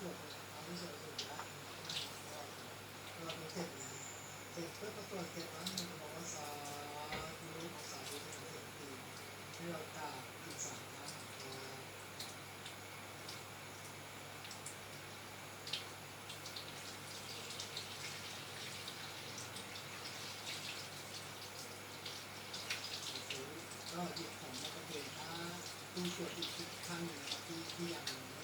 สุล้วเาดูเสร็จเสร็จเพื่อประตรวจเสร็จแล้วมันบอกว่าสาธุสาธุเป็นเสร็จดีเรื่งตาอีกสามครั้ก็หยิบผมมเป็นถ้าคูณตรวจอีกครั้งหนึ่งที่ที่ยัง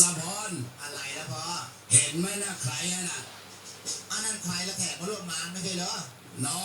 สะพรอะไรนะพ่อเห็นไหมนะใครน่ะอันนั้นใครละแขกพระรถมานไม่ใช่เหรอน้อง